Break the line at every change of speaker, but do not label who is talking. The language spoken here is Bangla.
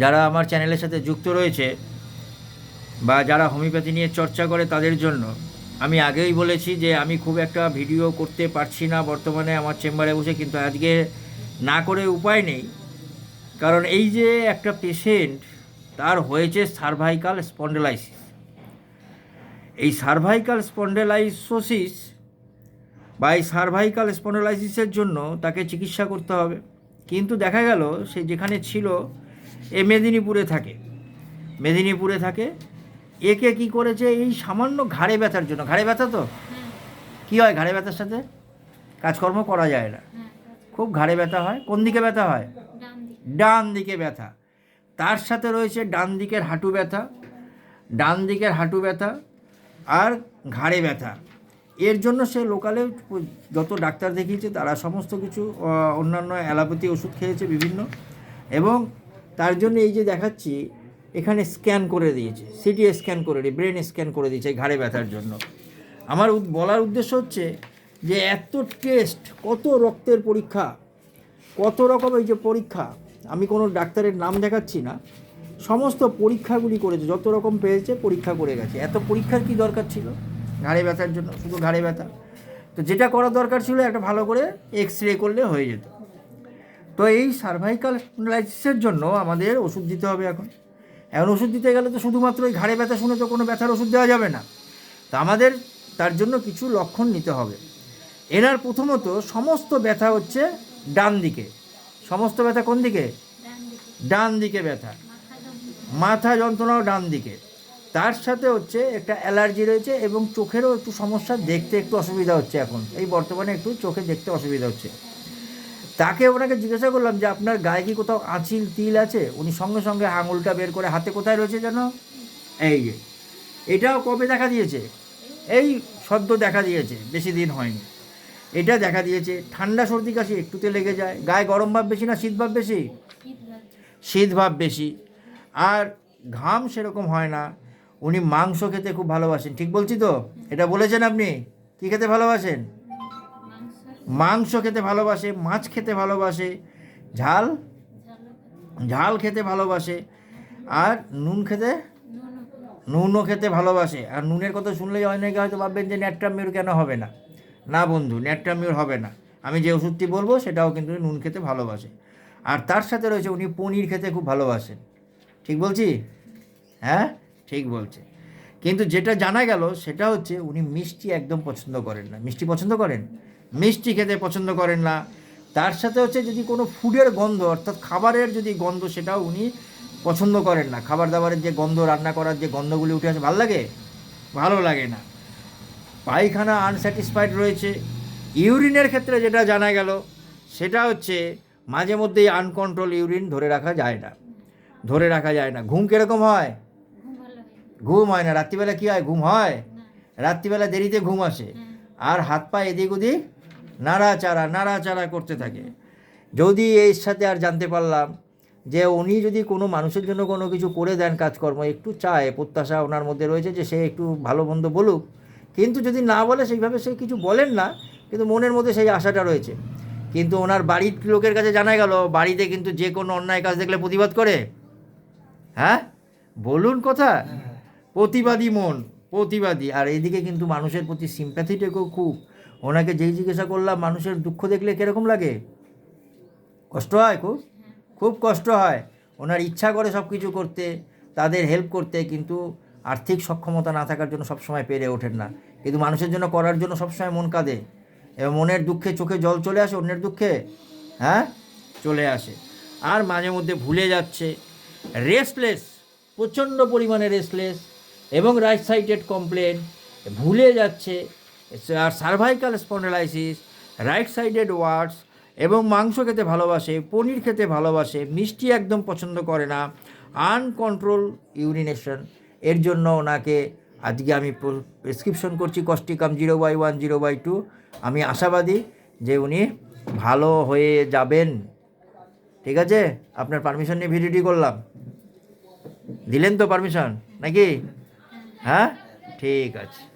যারা আমার চ্যানেলের সাথে যুক্ত রয়েছে বা যারা হোমিওপ্যাথি নিয়ে চর্চা করে তাদের জন্য, আমি আগেই বলেছি যে আমি খুব একটা ভিডিও করতে পারছি না বর্তমানে আমার চেম্বারে বসে, কিন্তু আজকে না করে উপায় নেই। কারণ এই যে একটা পেশেন্ট তার হয়েছে সার্ভাইকাল স্পন্ডেলাইসিস এই সার্ভাইকাল স্পন্ডেলাইসোসিস বা এই সার্ভাইকাল স্পন্ডেলাইসিসের জন্য তাকে চিকিৎসা করতে হবে। কিন্তু দেখা গেল, সে যেখানে ছিল এ মেদিনীপুরে থাকে। মেদিনীপুরে থাকে। একে কি করেছে? এই সামান্য ঘাড়ে ব্যথার জন্য। ঘাড়ে ব্যথা তো? কি হয় ঘাড়ে ব্যথার সাথে? কাজকর্ম করা যায় না। খুব ঘাড়ে ব্যথা হয়। কোন দিকে ব্যথা হয়? ডান দিকে। ব্যথা। তার সাথে রয়েছে ডান দিকের হাঁটু ব্যথা ডান দিকের হাঁটু ব্যথা আর ঘাড়ে ব্যথা। এর জন্য সে লোকালে যত ডাক্তার দেখিয়েছে তারা সমস্ত কিছু অন্যান্য অ্যালোপ্যাথি ওষুধ খেয়েছে বিভিন্ন। এবং তার জন্য এই যে দেখাচ্ছি, এখানে স্ক্যান করে দিয়েছে সিটি স্ক্যান করে দিয়ে ব্রেন স্ক্যান করে দিয়েছে ঘাড়ে ব্যথার জন্য। আমার বলার উদ্দেশ্য হচ্ছে যে এত টেস্ট কত রক্তের পরীক্ষা, কত রকম এই যে পরীক্ষা, আমি কোনো ডাক্তারের নাম দেখাচ্ছি না, সমস্ত পরীক্ষাগুলি করেছে, যত রকম পেয়েছে পরীক্ষা করে গেছে। এত পরীক্ষার কি দরকার ছিল? ঘাড়ে ব্যথার জন্য, শুধু ঘাড়ে ব্যথা? তো যেটা করার দরকার ছিল একটা ভালো করে এক্স রে করলে হয়ে যেত। তো এই সার্ভাইকাল স্পন্ডালাইসিসের জন্য আমাদের ওষুধ দিতে হবে এখন। এখন ওষুধ দিতে গেলে তো শুধুমাত্র ওই ঘাড়ে ব্যথা শুনে তো কোনো ব্যথার ওষুধ দেওয়া যাবে না। তো আমাদের তার জন্য কিছু লক্ষণ নিতে হবে। এনার প্রথমত সমস্ত ব্যথা হচ্ছে ডান দিকে। সমস্ত ব্যথা কোন দিকে? ডান দিকে ব্যথা। মাথা যন্ত্রণাও ডান দিকে। তার সাথে হচ্ছে একটা অ্যালার্জি রয়েছে এবং চোখেরও একটু সমস্যা দেখতে একটু অসুবিধা হচ্ছে এখন। এই বর্তমানে একটু চোখে দেখতে অসুবিধা হচ্ছে। তাকে ওনাকে জিজ্ঞাসা করলাম যে, আপনার গায়ে কি কোথাও আঁচিল, তিল আছে? উনি সঙ্গে সঙ্গে আঙুলটা বের করে হাতে কোথায় রয়েছে যেন? এই এটাও কবে দেখা দিয়েছে? এই সদ্য দেখা দিয়েছে, বেশি দিন হয়নি। এটা দেখা দিয়েছে, ঠান্ডা সর্দি কাশি একটুতে লেগে যায়, গায়ে গরম ভাব বেশি না, শীত ভাব বেশি? শীত ভাব বেশি। আর ঘাম সেরকম হয় না। উনি মাংস খেতে খুব ভালোবাসেন। ঠিক বলছি তো? এটা বলেছেন আপনি? কী খেতে ভালোবাসেন? মাংস খেতে ভালোবাসে, মাছ খেতে ভালোবাসে, ঝাল? ঝাল খেতে ভালোবাসে। আর নুন খেতে? নুনও খেতে ভালোবাসে। আর নুনের কথা শুনলেই অনেকে হয়তো ভাববেন যে ন্যাট্রামিউর কেন হবে না? না বন্ধু, ন্যাট্রামিউর হবে না। আমি যে ওষুধটি বলব, সেটাও কিন্তু নুন খেতে ভালোবাসে। আর তার সাথে রয়েছে উনি পনির খেতে খুব ভালোবাসেন। ঠিক বলছি? হ্যাঁ ঠিক বলছে। কিন্তু যেটা জানা গেল, সেটা হচ্ছে উনি মিষ্টি একদম পছন্দ করেন না। মিষ্টি পছন্দ করেন? মিষ্টি খেতে পছন্দ করেন না। তার সাথে হচ্ছে যদি কোনো ফুডের গন্ধ অর্থাৎ খাবারের যদি গন্ধ সেটাও উনি পছন্দ করেন না। খাবার দাবারের যে গন্ধ রান্না করার যে গন্ধগুলি উঠে আসে ভালো লাগে? ভালো লাগে না। পায়খানা আনস্যাটিসফাইড রয়েছে। ইউরিনের ক্ষেত্রে যেটা জানা গেল সেটা হচ্ছে মাঝে মধ্যেই আনকন্ট্রোল ইউরিন ধরে রাখা যায় না। ধরে রাখা যায় না। ঘুম কীরকম হয়? ঘুম হয় না। রাত্রিবেলা কী হয়? ঘুম হয়? রাত্রিবেলা দেরিতে ঘুম আসে। আর হাত পা এদিক ওদিক নাড়াচাড়া নাড়াচাড়া করতে থাকে। যদি এর সাথে আর জানতে পারলাম যে উনি যদি কোনো মানুষের জন্য কোনো কিছু করে দেন কাজকর্ম একটু চায় প্রত্যাশা ওনার মধ্যে রয়েছে যে সে একটু ভালো মন্দ বলুক। কিন্তু যদি না বলে সেইভাবে সে কিছু বলেন না কিন্তু মনের মধ্যে সেই আশাটা রয়েছে। কিন্তু ওনার বাড়ির লোকের কাছে জানা গেল বাড়িতে কিন্তু যে কোনো অন্যায় কাজ দেখলে প্রতিবাদ করে। হ্যাঁ? বলুন কথা। প্রতিবাদী মন প্রতিবাদী। আর এইদিকে কিন্তু মানুষের প্রতি সিম্প্যাথিটাকেও খুব। ওনাকে যেই জিজ্ঞাসা করলাম, মানুষের দুঃখ দেখলে কীরকম লাগে? কষ্ট হয় খুব? খুব কষ্ট হয়। ওনার ইচ্ছা করে সব কিছু করতে, তাদের হেল্প করতে, কিন্তু আর্থিক সক্ষমতা না থাকার জন্য সবসময় পেরে ওঠেন না। কিন্তু মানুষের জন্য করার জন্য সবসময় মন কাঁদে। এবং মনের দুঃখে চোখে জল চলে আসে, অন্যের দুঃখে? হ্যাঁ? চলে আসে। আর মাঝে মধ্যে ভুলে যাচ্ছে। রেস্টলেস প্রচণ্ড পরিমাণে রেস্টলেস এবং রাইট সাইডেড কমপ্লেন ভুলে যাচ্ছে। Cervical spondylosis right sided words এবং মাংস খেতে ভালোবাসে, পনির খেতে ভালোবাসে, মিষ্টি একদম পছন্দ করে না আনকন্ট্রোল ইউরিনেশন এর জন্য ওনাকে আজকে আমি প্রেসক্রিপশন করছি causticum zero by one zero by two আমি আশাবাদী যে উনি ভালো হয়ে যাবেন। ঠিক আছে? আপনার পারমিশন নিয়ে ভিডিওটি করলাম। দিলেন তো পারমিশন নাকি? হ্যাঁ? ঠিক আছে।